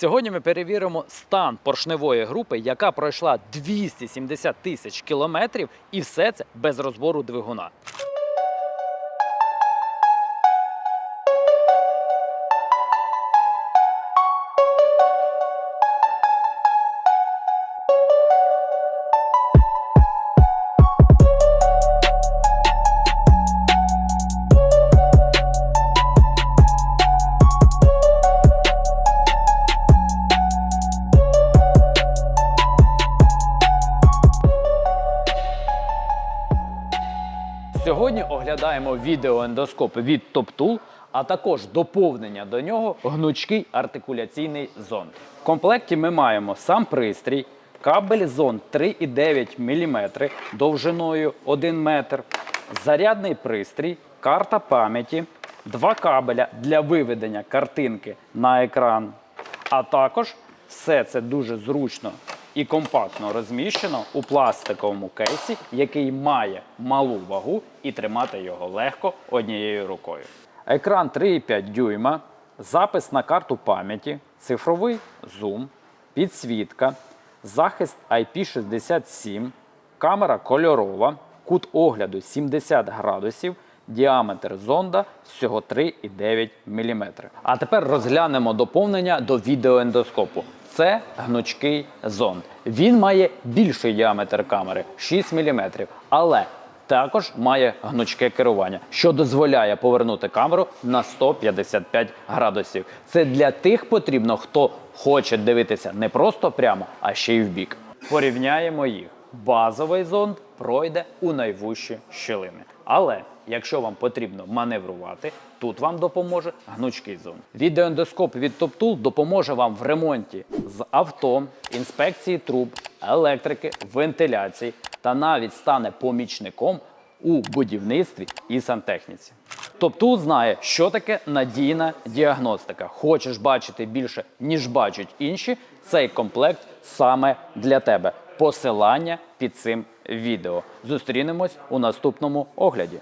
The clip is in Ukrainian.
Сьогодні ми перевіримо стан поршневої групи, яка пройшла 270 тисяч кілометрів, і все це без розбору двигуна. Сьогодні оглядаємо відеоендоскоп від TopTool, а також доповнення до нього гнучкий артикуляційний зонд. В комплекті ми маємо сам пристрій, кабель зонд 3,9 мм довжиною 1 метр, зарядний пристрій, карта пам'яті, два кабеля для виведення картинки на екран, а також все це дуже зручно і компактно розміщено у пластиковому кейсі, який має малу вагу і тримати його легко однією рукою. Екран 3,5 дюйма, запис на карту пам'яті, цифровий зум, підсвітка, захист IP67, камера кольорова, кут огляду 70 градусів, діаметр зонда всього 3,9 мм. А тепер розглянемо доповнення до відеоендоскопу. Це гнучкий зонд. Він має більший діаметр камери 6 мм, але також має гнучке керування, що дозволяє повернути камеру на 155 градусів. Це для тих потрібно, хто хоче дивитися не просто прямо, а ще й вбік. Порівняємо їх. Базовий зонд пройде у найвужчі щілини. Але якщо вам потрібно маневрувати, тут вам допоможе гнучкий зонд. Відеоендоскоп від TopTool допоможе вам в ремонті з авто, інспекції труб, електрики, вентиляції та навіть стане помічником у будівництві і сантехніці. TopTool знає, що таке надійна діагностика. Хочеш бачити більше, ніж бачать інші. Цей комплект саме для тебе. Посилання під цим відео. Зустрінемось у наступному огляді.